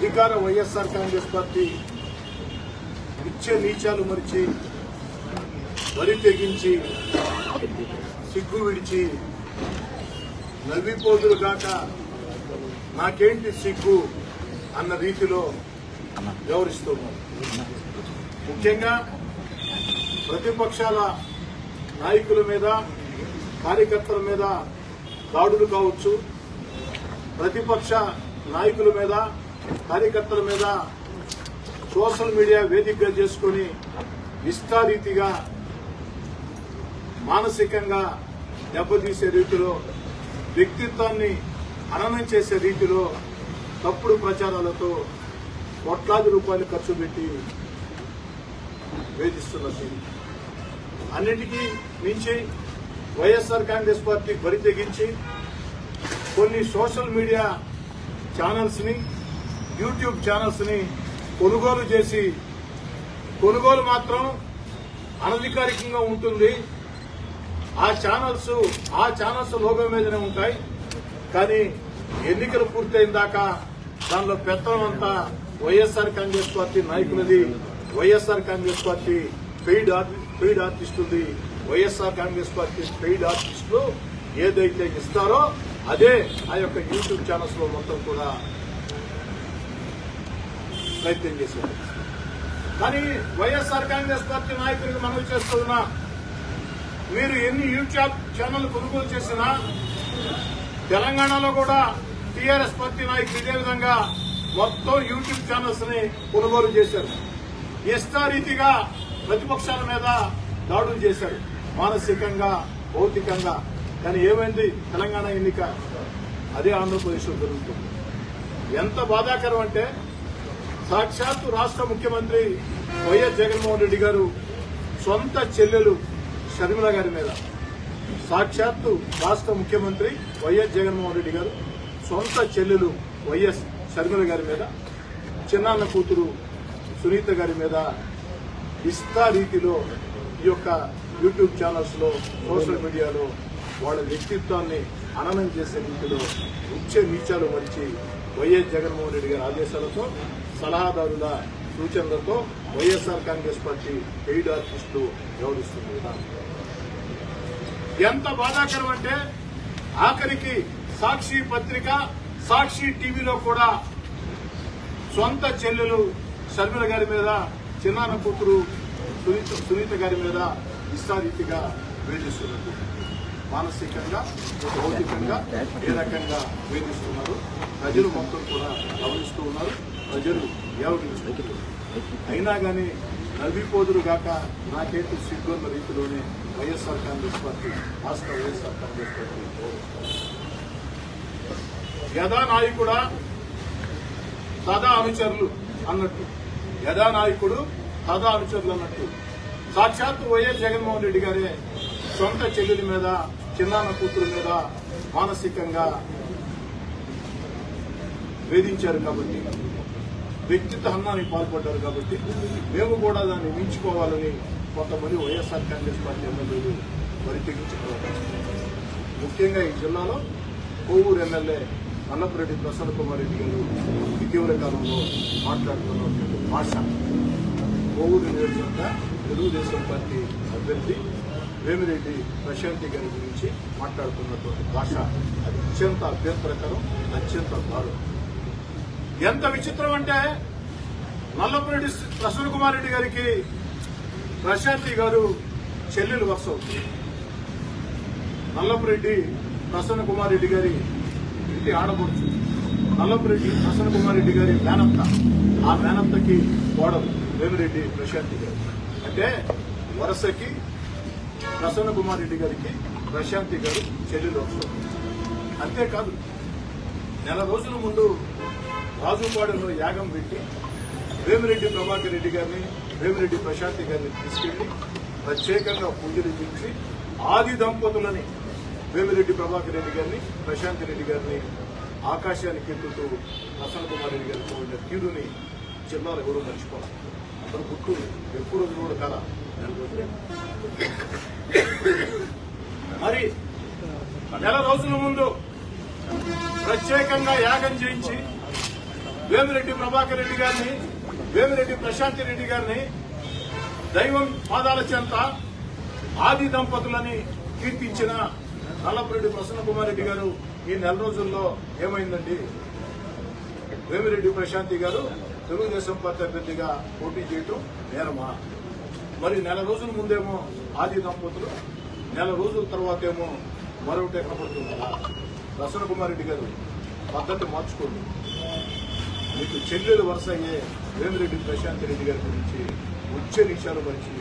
అధికార వైఎస్ఆర్ కాంగ్రెస్ పార్టీ నిత్య నీచాలు మరిచి వరి తెగించి సిగ్గు విడిచి నవ్విపోదులు కాక నాకేంటి సిగ్గు అన్న రీతిలో వ్యవహరిస్తున్నాం. ముఖ్యంగా ప్రతిపక్షాల నాయకుల మీద కార్యకర్తల మీద దాడులు కావచ్చు ప్రతిపక్ష నాయకుల మీద కార్యకర్తల మీద సోషల్ మీడియా వేదికగా చేసుకుని ఇష్టారీతిగా మానసికంగా దెబ్బతీసే రీతిలో వ్యక్తిత్వాన్ని హననం చేసే రీతిలో తప్పుడు ప్రచారాలతో కోట్లాది రూపాయలు ఖర్చు పెట్టి వేధిస్తున్నది అన్నిటికీ మించి వైఎస్ఆర్ కాంగ్రెస్ పార్టీ బరి తెగించి కొన్ని సోషల్ మీడియా ఛానల్స్ని యూట్యూబ్ ఛానల్స్ని కొనుగోలు చేసి కొనుగోలు మాత్రం అనధికారికంగా ఉంటుంది. ఆ ఛానల్స్ ఆ ఛానల్స్ లోగో మీదనే ఉంటాయి. కానీ ఎన్నికలు పూర్తయిన దాకా దానిలో పెత్తనం అంతా YSR Congress party నాయకులది YSR Congress party paid paid ఆర్టిస్టులది YSR Congress party paid ఆర్టిస్టులు ఏదైతే ఇస్తారో అదే ఆ యొక్క యూట్యూబ్ ఛానల్స్లో మొత్తం కూడా ప్రయత్నం చేశారు. కానీ వైఎస్ఆర్ కాంగ్రెస్ పార్టీ నాయకులకు మనవి చేస్తున్నా మీరు ఎన్ని యూట్యూబ్ ఛానల్ కొనుగోలు చేసినా తెలంగాణలో కూడా టీఆర్ఎస్ పార్టీ నాయకులు ఇదే విధంగా మొత్తం యూట్యూబ్ ఛానల్స్ని కొనుగోలు చేశారు. ఇష్టారీతిగా ప్రతిపక్షాల మీద దాడులు చేశారు. మానసికంగా భౌతికంగా కానీ ఏమైంది? తెలంగాణ ఎన్నిక. అదే ఆంధ్రప్రదేశ్లో జరుగుతుంది. ఎంత బాధాకరం అంటే సాక్షాత్తు రాష్ట్ర ముఖ్యమంత్రి వైఎస్ జగన్మోహన్ రెడ్డి గారు సొంత చెల్లెలు షర్మిల గారి మీద. సాక్షాత్తు రాష్ట్ర ముఖ్యమంత్రి వైఎస్ జగన్మోహన్ రెడ్డి గారు సొంత చెల్లెలు వైఎస్ షర్మిల గారి మీద చిన్నాన్న కూతురు సునీత గారి మీద ఇస్తా రీతిలో ఈ యొక్క యూట్యూబ్ ఛానల్స్లో సోషల్ మీడియాలో వాళ్ళ వ్యక్తిత్వాన్ని అననం చేసే రీతిలో ఉచ్చ నీచాలు మరిచి వైఎస్ జగన్మోహన్ రెడ్డి గారి ఆదేశాలతో సలహాదారుల సూచనలతో వైఎస్ఆర్ కాంగ్రెస్ పార్టీ ఎయిడ్ ఆర్టిస్టులు వ్యవహరిస్తుంది. ఎంత బాధాకరం అంటే ఆఖరికి సాక్షి పత్రిక సాక్షి టీవీలో కూడా సొంత చెల్లెలు షర్మిల గారి మీద చిన్నాన కూతురు సునీత సునీత గారి మీద ఇష్టారీతిగా వేధిస్తున్నారు మానసికంగా భౌతికంగా ఏ రకంగా వేధిస్తున్నారు ప్రజలు మొత్తం కూడా గమనిస్తూ ఉన్నారు. ప్రజలు వ్యవహరిస్తున్నారు అయినా కానీ నవ్విపోదురు గాక నాకేంటి సిగ్గున్న రీతిలోనే వైఎస్ఆర్ కాంగ్రెస్ పార్టీ రాష్ట్ర వైఎస్ఆర్ కాంగ్రెస్ పార్టీ యథా నాయకుడా సదా అనుచరులు అన్నట్టు. యథా నాయకుడు సదా అనుచరులు అన్నట్టు. సాక్షాత్తు వైఎస్ జగన్మోహన్ రెడ్డి గారే సొంత చెల్లెల మీద చిన్నాన్న కూతురు మీద మానసికంగా వేధించారు కాబట్టి వ్యక్తిత్వ హన్నానికి పాల్పడ్డారు కాబట్టి మేము కూడా దాన్ని మించుకోవాలని కొంతమంది వైఎస్ఆర్ కాంగ్రెస్ పార్టీ ఎమ్మెల్యేలు మరి ముఖ్యంగా ఈ జిల్లాలో కోవూరు ఎమ్మెల్యే నల్లపురెడ్డి ప్రసన్న కుమార్ రెడ్డి గారు ఇటీవల కాలంలో మాట్లాడుతున్న భాష. కోవూరు నియోజకవర్గ తెలుగుదేశం పార్టీ అభ్యర్థి వేమిరెడ్డి ప్రశాంతి గారి గురించి మాట్లాడుతున్నటువంటి భాష అది అత్యంత అభ్యంతరకరం అత్యంత దారుణం. ఎంత విచిత్రం అంటే నల్లపురెడ్డి ప్రసన్న కుమార్ రెడ్డి గారికి ప్రశాంతి గారు చెల్లెలు వరుస అవుతుంది. నల్లపురెడ్డి ప్రసన్న కుమార్ రెడ్డి గారి ఇంటి ఆడపడుచు. నల్లపురెడ్డి ప్రసన్న కుమార్ రెడ్డి గారి మేనత్త. ఆ మేనత్తకి కోడలు వేమిరెడ్డి ప్రశాంతి గారు. అంటే వరుసకి ప్రసన్న కుమార్ రెడ్డి గారికి ప్రశాంతి గారు చెల్లెలు వస్తుంది అంతేకాదు నెల రోజుల ముందు రాజుపాడులో యాగం పెట్టి వేమిరెడ్డి ప్రభాకర్ రెడ్డి గారిని వేమిరెడ్డి ప్రశాంతి గారిని తీసుకెళ్ళి ప్రత్యేకంగా పూజలు చేసి ఆది దంపతులని వేమిరెడ్డి ప్రభాకర్ రెడ్డి గారిని ప్రశాంతి రెడ్డి గారిని ఆకాశానికి ఎక్కుతూ ప్రసన్న కుమార్ రెడ్డి గారికి ఉన్న తీరుని జిల్లాలో ఎవరూ మర్చిపోవాలి అతను గుర్తు ఎప్పుడు కూడా కదా మరి నెల రోజుల ముందు ప్రత్యేకంగా యాగం చేయించి వేమిరెడ్డి ప్రభాకర్ రెడ్డి గారిని వేమిరెడ్డి ప్రశాంతి రెడ్డి గారిని దైవం పాదాల చెంత ఆది దంపతులని కీర్తించిన నల్లపురెడ్డి ప్రసన్న కుమార్ రెడ్డి గారు ఈ నెల రోజుల్లో ఏమైందండి? వేమిరెడ్డి ప్రశాంతి గారు తెలుగుదేశం పార్టీ అభ్యర్థిగా పోటీ చేయటం నేరమా? మరి నెల రోజుల ముందేమో ఆది దంపతులు నెల రోజుల తర్వాత ఏమో మరొకటి ఎక్కడ పడుతుందా ప్రసన్న కుమార్ రెడ్డి గారు పద్ధతి మార్చుకోండి. మీకు చెల్లెలు వరుస అయ్యే వేమిరెడ్డి ప్రశాంత్ రెడ్డి గారి గురించి ఉచ్చ మంచి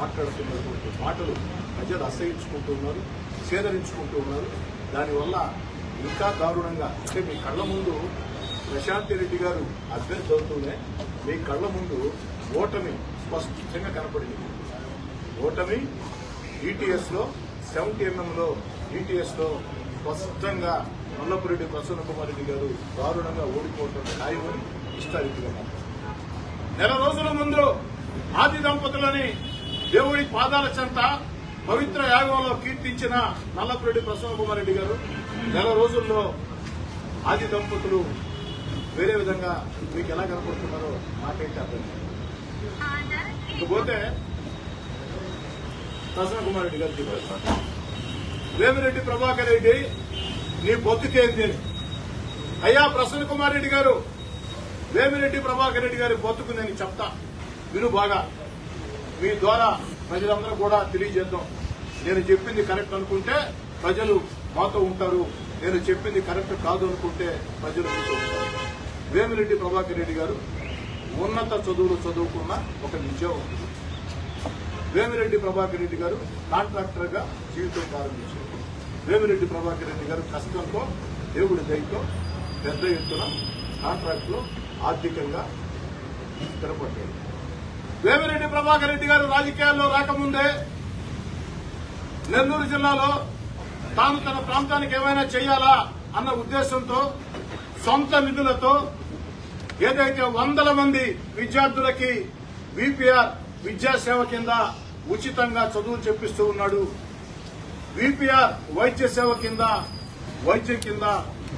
మాట్లాడుతున్నటువంటి మాటలు ప్రజలు అసహించుకుంటూ ఉన్నారు సేదరించుకుంటూ ఉన్నారు. దానివల్ల ఇంకా దారుణంగా అంటే మీ కళ్ళ ముందు ప్రశాంత్ రెడ్డి గారు అభ్యర్థి అవుతూనే మీ కళ్ళ ముందు ఓటమి స్పష్టంగా కనపడింది. ఓటమి ఈటీఎస్లో సెవెంటీ ఎంఎంలో ఈటీఎస్లో స్పష్టంగా మల్లపురెడ్డి ప్రసన్న కుమార్ రెడ్డి గారు దారుణంగా ఓడిపోవటం ఖాయమని ఇష్టారీతిగా నెల రోజుల ముందు ఆది దంపతులని దేవుడి పాదాల చెంత పవిత్ర యాగంలో కీర్తించిన నల్లపురెడ్డి ప్రసన్న కుమార్ రెడ్డి గారు నెల రోజుల్లో ఆది దంపతులు వేరే విధంగా మీకు ఎలా కనపడుతున్నారో నాకైతే అర్థం ఇకపోతే ప్రసన్న కుమార్ రెడ్డి గారు చెప్పారు. వేమిరెడ్డి ప్రభాకర్ రెడ్డి నీ బొత్తుకేంది అని. అయ్యా ప్రసన్న కుమార్ రెడ్డి గారు వేమిరెడ్డి ప్రభాకర్ రెడ్డి గారి బొత్తుకు నేను చెప్తా. విను బాగా. మీ ద్వారా ప్రజలందరూ కూడా తెలియజేద్దాం. నేను చెప్పింది కరెక్ట్ అనుకుంటే ప్రజలు మాతో ఉంటారు. నేను చెప్పింది కరెక్ట్ కాదు అనుకుంటే ప్రజలు మీతో ఉంటారు. వేమిరెడ్డి ప్రభాకర్ రెడ్డి గారు ఉన్నత చదువులు చదువుకున్న ఒక నిజం వేమిరెడ్డి ప్రభాకర్ రెడ్డి గారు కాంట్రాక్టర్గా జీవితం ప్రారంభించారు. వేమిరెడ్డి ప్రభాకర్ రెడ్డి గారు కష్టంతో దేవుడి దయతో పెద్ద ఎత్తున కాంట్రాక్ట్లో ఆర్థికంగా స్థిరపడ్డాడు వేమిరెడ్డి ప్రభాకర్ రెడ్డి గారు రాజకీయాల్లో రాకముందే నెల్లూరు జిల్లాలో తాను తన ప్రాంతానికి ఏమైనా చేయాలా అన్న ఉద్దేశంతో సొంత నిధులతో ఏదైతే వందల మంది విద్యార్థులకి విపిఆర్ విద్యాసేవ కింద ఉచితంగా చదువులు చెప్పిస్తూ ఉన్నాడు విపిఆర్ వైద్య సేవ కింద వైద్యం కింద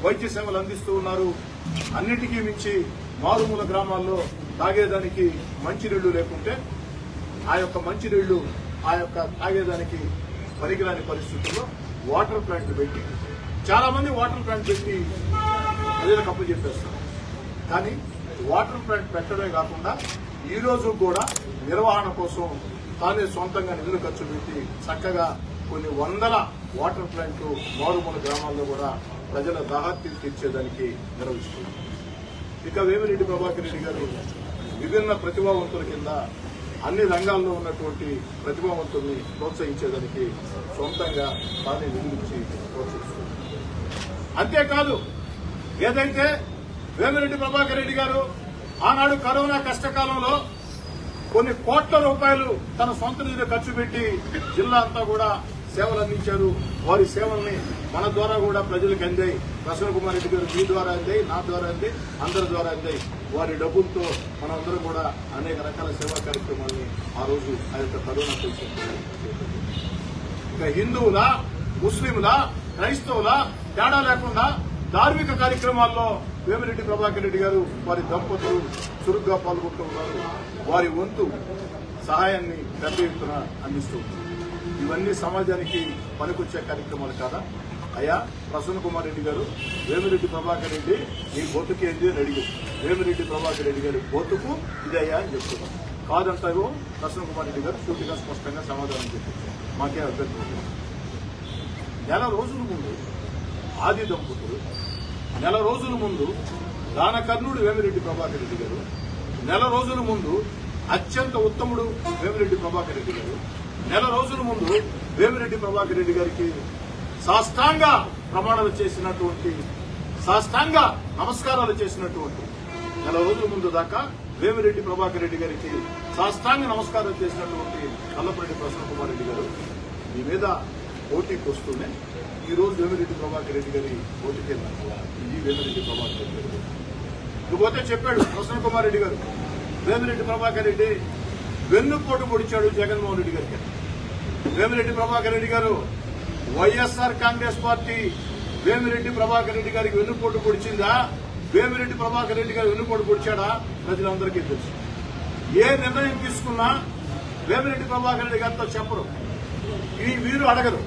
వైద్య సేవలు అందిస్తూ ఉన్నారు. అన్నిటికీ మించి మారుమూల గ్రామాల్లో తాగేదానికి మంచినీళ్ళు లేకుంటే ఆ యొక్క మంచినీళ్ళు ఆ యొక్క తాగేదానికి పనికిరాని పరిస్థితుల్లో వాటర్ ప్లాంట్ పెట్టి చాలా మంది వాటర్ ప్లాంట్ పెట్టి ప్రజలకు అప్పు చెప్పేస్తారు. కానీ వాటర్ ప్లాంట్ పెట్టడమే కాకుండా ఈ రోజు కూడా నిర్వహణ కోసం తానే సొంతంగా నిధులు ఖర్చు పెట్టి చక్కగా కొన్ని వందల వాటర్ ప్లాంట్లు మారుమూల గ్రామాల్లో కూడా ప్రజల దాహత్యం తీర్చేదానికి నిర్వహిస్తున్నారు. ఇక వేమిరెడ్డి ప్రభాకర్ రెడ్డి గారు విభిన్న ప్రతిభావంతుల కింద అన్ని రంగాల్లో ఉన్నటువంటి ప్రతిభావంతుల్ని ప్రోత్సహించేదానికి సొంతంగా తానే నిధులించి ప్రోత్సహిస్తున్నారు. అంతేకాదు ఏదైతే వేమిరెడ్డి ప్రభాకర్ రెడ్డి గారు ఆనాడు కరోనా కష్టకాలంలో కొన్ని కోట్ల రూపాయలు తన సొంత నిధులు ఖర్చు పెట్టి జిల్లా అంతా కూడా సేవలు అందించారు. వారి సేవల్ని మన ద్వారా కూడా ప్రజలకు అందాయి. ప్రసన్న కుమార్ రెడ్డి గారు మీ ద్వారా అందాయి నా ద్వారా అంది అందరి ద్వారా అందాయి. వారి డబ్బులతో మనందరం కూడా అనేక రకాల సేవా కార్యక్రమాల్ని ఆ రోజు ఆ యొక్క కరోనా పరిస్థితుల్లో ఇక హిందువుల ముస్లింల క్రైస్తవుల తేడా లేకుండా ధార్మిక కార్యక్రమాల్లో వేమిరెడ్డి ప్రభాకర్ రెడ్డి గారు వారి దంపతులు చురుగ్గా పాల్గొంటూ ఉన్నారు వారి వంతు సహాయాన్ని పెద్ద ఎత్తున అందిస్తూ ఇవన్నీ సమాజానికి పనికొచ్చే కార్యక్రమాలు కాదా? అయ్యా ప్రసన్న కుమార్ రెడ్డి గారు వేమిరెడ్డి ప్రభాకర్ రెడ్డి నీ బొత్తుకి ఏంటి అని అడిగి వేమిరెడ్డి ప్రభాకర్ రెడ్డి గారి ఇది అయ్యా అని చెప్తున్నాం కాదంటారో ప్రసన్న కుమార్ రెడ్డి గారు పూర్తిగా స్పష్టంగా సమాధానం చెప్పారు. మాకే అభ్యర్థి నెల రోజుల ముందు ఆది దంపతులు నెల రోజుల ముందు దానకర్ణుడు వేమిరెడ్డి ప్రభాకర్ రెడ్డి గారు నెల రోజుల ముందు అత్యంత ఉత్తముడు వేమిరెడ్డి ప్రభాకర్ రెడ్డి గారు నెల రోజుల ముందు వేమిరెడ్డి ప్రభాకర్ రెడ్డి గారికి సాష్టాంగ ప్రమాణాలు చేసినటువంటి సాష్టాంగ నమస్కారాలు చేసినటువంటి నెల రోజుల ముందు దాకా వేమిరెడ్డి ప్రభాకర్ రెడ్డి గారికి సాష్టాంగ నమస్కారం చేసినటువంటి కల్లపరెడ్డి ప్రసన్న కుమార్ రెడ్డి గారు మీ మీద పోటీకి వస్తూనే ఈ రోజు వేమిరెడ్డి ప్రభాకర్ రెడ్డి గారి పోటీకి వెళ్ళారు ఇది వేమిరెడ్డి ప్రభాకర్ రెడ్డి గారు. ఇకపోతే చెప్పాడు ప్రసన్న కుమార్ రెడ్డి గారు. వేమిరెడ్డి ప్రభాకర్ రెడ్డి వెన్నుపోటు పొడిచాడు జగన్మోహన్ రెడ్డి గారికి. వేమిరెడ్డి ప్రభాకర్ రెడ్డి గారు వైఎస్ఆర్ కాంగ్రెస్ పార్టీ వేమిరెడ్డి ప్రభాకర్ రెడ్డి గారికి వెన్నుపోటు పొడిచిందా? వేమిరెడ్డి ప్రభాకర్ రెడ్డి గారు వెన్నుపోటు పొడిచాడా? ప్రజలందరికీ తెలుసు. ఏ నిర్ణయం తీసుకున్నా వేమిరెడ్డి ప్రభాకర్ రెడ్డి గారితో చెప్పరు. ఈ వీరు అడగరు.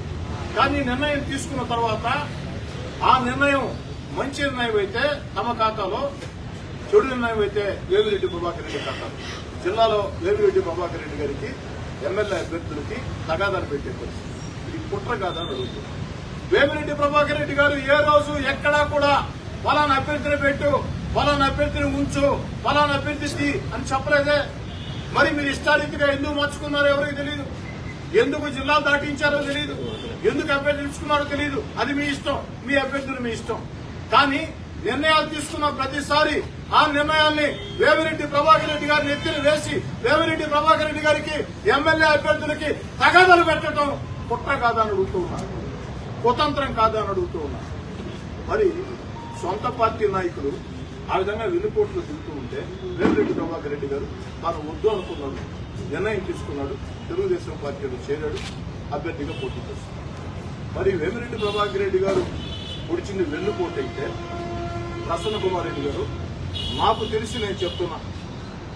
కానీ నిర్ణయం తీసుకున్న తర్వాత ఆ నిర్ణయం మంచి నిర్ణయం అయితే తమ ఖాతాలో చెడు నిర్ణయం అయితే వేమిరెడ్డి ప్రభాకర్ రెడ్డి ఖాతాలో. జిల్లాలో వేమిరెడ్డి ప్రభాకర్ రెడ్డి గారికి ఎమ్మెల్యే అభ్యర్థులకి తగాదాలు పెట్టే పరిస్థితి. ఇది కుట్ర కాదని అడుగుతుంది వేమిరెడ్డి ప్రభాకర్ రెడ్డి గారు ఏ రోజు ఎక్కడా కూడా ఫలానా అభ్యర్థిని పెట్టు ఫలానా అభ్యర్థిని ఉంచు ఫలానా అభ్యర్థి అని చెప్పలేదే. మరి మీరు ఇష్టారీతిగా ఎందుకు మార్చుకున్నారో ఎవరికి తెలియదు ఎందుకు జిల్లాలు దాటించారో తెలియదు ఎందుకు అభ్యర్థి ఎంచుకున్నారో తెలియదు అది మీ ఇష్టం. మీ అభ్యర్థులు మీ ఇష్టం. కానీ నిర్ణయాలు తీసుకున్న ప్రతిసారి ఆ నిర్ణయాన్ని వేమిరెడ్డి ప్రభాకర్ రెడ్డి గారిని ఎత్తిన వేసి వేమిరెడ్డి ప్రభాకర్ రెడ్డి గారికి ఎమ్మెల్యే అభ్యర్థులకి తగాదలు పెట్టడం కుట్ర కాదని అడుగుతూ ఉన్నారు. కుతంత్రం కాదని అడుగుతూ ఉన్నారు. మరి సొంత పార్టీ నాయకులు ఆ విధంగా వెన్నుపోట్లు తింటూ ఉంటే వేమిరెడ్డి ప్రభాకర్ రెడ్డి గారు తాను వద్దు అనుకున్నాడు నిర్ణయం తీసుకున్నాడు తెలుగుదేశం పార్టీలో చేరాడు అభ్యర్థిగా పోటీ చేస్తున్నాడు. మరి వేమిరెడ్డి ప్రభాకర్ రెడ్డి గారు పొడిచింది వెన్నుపోటు అయితే ప్రసన్న కుమార్ రెడ్డి గారు నాకు తెలిసి నేను చెప్తున్నా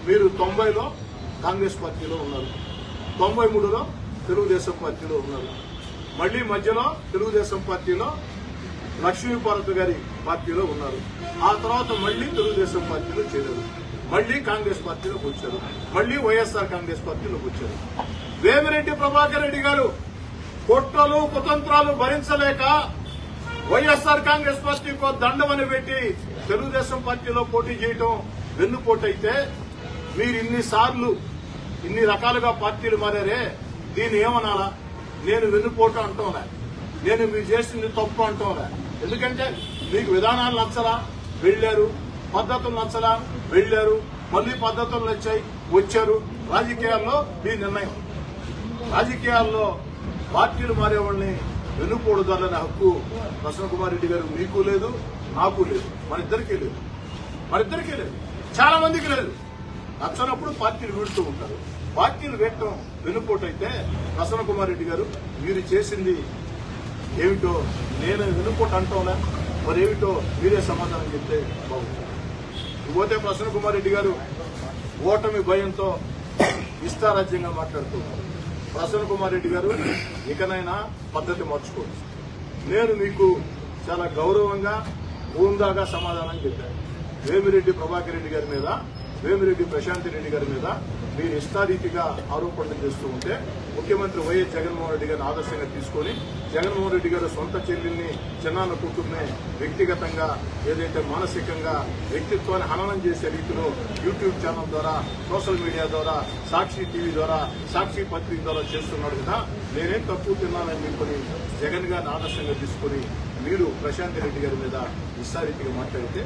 మీరు తొంభైలో కాంగ్రెస్ పార్టీలో ఉన్నారు తొంభై మూడులో తెలుగుదేశం పార్టీలో ఉన్నారు మళ్ళీ మధ్యలో తెలుగుదేశం పార్టీలో లక్ష్మీపార్వతి గారి పార్టీలో ఉన్నారు ఆ తర్వాత మళ్ళీ తెలుగుదేశం పార్టీలో చేరారు మళ్ళీ కాంగ్రెస్ పార్టీలోకి వచ్చారు మళ్ళీ వైఎస్ఆర్ కాంగ్రెస్ పార్టీలోకి వచ్చారు. వేమిరెడ్డి ప్రభాకర్ రెడ్డి గారు కుట్రలు కుతంత్రాలు భరించలేక వైఎస్ఆర్ కాంగ్రెస్ పార్టీకి దండమని పెట్టి తెలుగుదేశం పార్టీలో పోటీ చేయటం వెన్నుపోటైతే మీరు ఇన్నిసార్లు ఇన్ని రకాలుగా పార్టీలు మారారే దీన్ని ఏమనాలా? నేను వెన్నుపోటు అంటాంలే. నేను మీరు చేసింది తప్పు అంటాంలే. ఎందుకంటే మీకు విధానాలు నచ్చలా? వెళ్ళారు పద్ధతులు నచ్చలా? వెళ్ళారు మళ్ళీ పద్ధతులు నచ్చాయి. వచ్చారు. రాజకీయాల్లో మీ నిర్ణయం. రాజకీయాల్లో పార్టీలు మారేవాళ్ళని వెన్నుపోడుదాలనే హక్కు ప్రసన్న కుమార్ రెడ్డి గారు మీకు లేదు నాకు లేదు మన ఇద్దరికీ లేదు. మన ఇద్దరికీ లేదు. చాలా మందికి లేదు. నచ్చనప్పుడు పార్టీలు వీడుతూ ఉంటారు. పార్టీలు వేయటం వెన్నుపోటు ప్రసన్న కుమార్ రెడ్డి గారు మీరు చేసింది ఏమిటో నేను వెన్నుపోటు అంటాంలే మరి ఏమిటో మీరే సమాధానం చెప్తే బాగుంటుంది. పోతే ప్రసన్న కుమార్ రెడ్డి గారు ఓటమి భయంతో ఇష్టారాజ్యంగా మాట్లాడుతున్నారు ప్రసన్న కుమార్ రెడ్డి గారు ఇకనైనా పద్ధతి మార్చుకోవచ్చు నేను మీకు చాలా గౌరవంగా హోందాగా సమాధానం చెప్పాను. వేమిరెడ్డి ప్రభాకర్ రెడ్డి గారి మీద వేమిరెడ్డి ప్రశాంతి రెడ్డి గారి మీద మీరు ఇష్టారీతిగా ఆరోపణలు చేస్తూ ఉంటే ముఖ్యమంత్రి వైఎస్ జగన్మోహన్ రెడ్డి గారిని ఆదర్శంగా తీసుకొని జగన్మోహన్ రెడ్డి గారు సొంత చెల్లెల్ని చిన్నాన్న కూతుర్ని వ్యక్తిగతంగా ఏదైతే మానసికంగా వ్యక్తిత్వాన్ని హననం చేసే రీతిలో యూట్యూబ్ ఛానల్ ద్వారా సోషల్ మీడియా ద్వారా సాక్షి టీవీ ద్వారా సాక్షి పత్రిక ద్వారా చేస్తున్నాడు కదా నేనేం తక్కువ తిన్నానని చెప్పని జగన్ గారిని ఆదర్శంగా తీసుకొని మీరు ప్రశాంత్ రెడ్డి గారి మీద ఇష్టారీతిగా మాట్లాడితే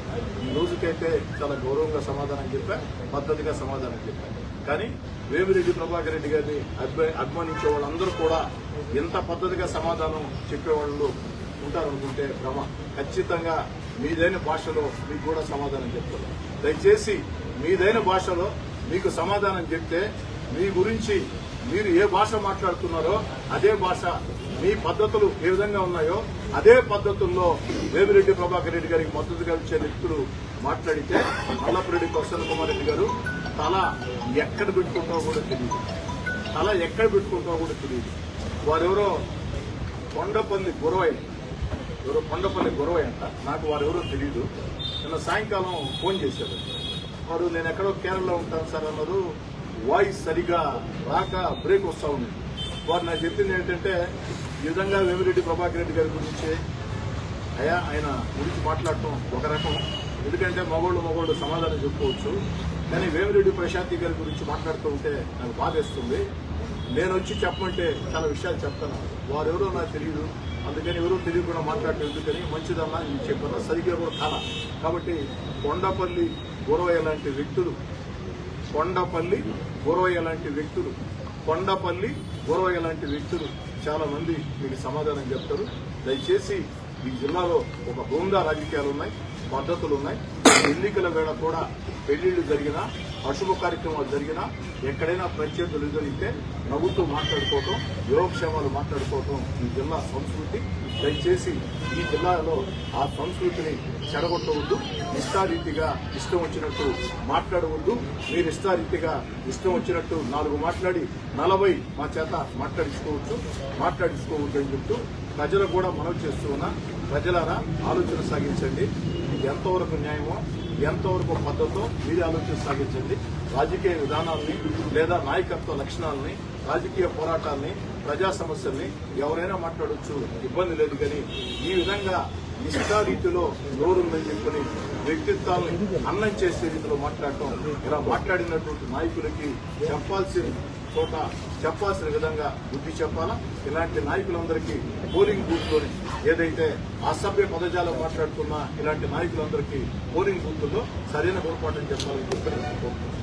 ఈ రోజుకైతే చాలా గౌరవంగా సమాధానం చెప్పా పద్ధతిగా సమాధానం చెప్పా. కానీ వేమిరెడ్డి ప్రభాకర్ రెడ్డి గారిని అభిమా- అభిమానించే వాళ్ళందరూ కూడా ఎంత పద్ధతిగా సమాధానం చెప్పేవాళ్ళు ఉంటారనుకుంటే భ్రమ. ఖచ్చితంగా మీదైన భాషలో మీకు కూడా సమాధానం చెప్తారు. దయచేసి మీదైన భాషలో మీకు సమాధానం చెప్తే మీ గురించి మీరు ఏ భాష మాట్లాడుతున్నారో అదే భాష మీ పద్ధతులు ఏ విధంగా ఉన్నాయో అదే పద్ధతుల్లో వేమిరెడ్డి ప్రభాకర్ రెడ్డి గారికి మద్దతుగా ఇచ్చే వ్యక్తులు మాట్లాడితే మల్లపురెడ్డి ప్రసన్న కుమార్ రెడ్డి గారు తల ఎక్కడ పెట్టుకుంటారో కూడా తెలియదు తల ఎక్కడ పెట్టుకుంటారో కూడా తెలియదు వారెవరో కొండపల్లి గురవయ్య ఎవరో కొండపల్లి గురవయ్య అంట. నాకు వారెవరో తెలియదు నిన్న సాయంకాలం ఫోన్ చేశారు. వారు నేను ఎక్కడో కేరళలో ఉంటాను సార్ అన్నారు. వాయిస్ సరిగా రాక బ్రేక్ వస్తూ ఉంది. వారు నాకు చెప్పింది ఏంటంటే విధంగా వేమిరెడ్డి ప్రభాకర్ రెడ్డి గారి గురించి అయ్యా ఆయన గురించి మాట్లాడటం ఒక రకం. ఎందుకంటే మగోళ్ళు మగోళ్ళు సమాధానం చెప్పుకోవచ్చు. కానీ వేమిరెడ్డి ప్రశాంతి గారి గురించి మాట్లాడుతూ ఉంటే నాకు బాధేస్తుంది. నేను వచ్చి చెప్పమంటే చాలా విషయాలు చెప్తాను. వారెవరో నాకు తెలియదు అందుకని ఎవరో తెలియకుండా మాట్లాడటం ఎందుకని మంచిదన్నా ఇది చెప్పాను. సరిగ్గా కూడా కాల. కాబట్టి కొండపల్లి గురవయ్య లాంటి వ్యక్తులు కొండపల్లి గురవయ్య లాంటి వ్యక్తులు కొండపల్లి గురవయ్య లాంటి వ్యక్తులు చాలా మంది మీకు సమాధానం చెప్తారు. దయచేసి ఈ జిల్లాలో ఒక బృందా రాజకీయాలు ఉన్నాయి పద్ధతులు ఉన్నాయి. ఎన్నికల వేళ కూడా పెళ్ళిళ్ళు జరిగినా అశుభ కార్యక్రమాలు జరిగినా ఎక్కడైనా ప్రత్యర్థులు జరిగితే నవ్వుతూ మాట్లాడుకోవటం యోగక్షేమాలు మాట్లాడుకోవటం ఈ జిల్లా సంస్కృతి. దయచేసి ఈ జిల్లాలో ఆ సంస్కృతిని చెడగొట్టవద్దు ఇష్టారీతిగా ఇష్టం వచ్చినట్టు మాట్లాడవద్దు. మీరు ఇష్టారీతిగా ఇష్టం వచ్చినట్టు నాలుగు మాట్లాడి నలభై మా చేత మాట్లాడించుకోవచ్చు మాట్లాడించుకోవద్దు అని చెప్తూ ప్రజలకు కూడా మనవి చేస్తూ ఉన్నా ప్రజలారా ఆలోచన సాగించండి. ఇది ఎంతవరకు న్యాయమో ఎంతవరకు మద్దతు మీరే ఆలోచన సాగించండి. రాజకీయ విధానాల్ని లేదా నాయకత్వ లక్షణాలని రాజకీయ పోరాటాల్ని ప్రజా సమస్యల్ని ఎవరైనా మాట్లాడొచ్చు. ఇబ్బంది లేదు కానీ ఈ విధంగా ఇష్టారీతిలో నోరుందని చెప్పుకుని వ్యక్తిత్వాన్ని అన్నం చేసే రీతిలో మాట్లాడటం ఇలా మాట్లాడినటువంటి నాయకులకి చెప్పాల్సి చోట చెప్పాల్సిన విధంగా బుద్ధి చెప్పాలా? ఇలాంటి నాయకులందరికీ పోలింగ్ బూత్ ఏదైతే అసభ్య పదజాలం మాట్లాడుతున్న ఇలాంటి నాయకులందరికీ పోలింగ్ బూత్లో సరైన గుణపాఠం చెప్పాలని చెప్పి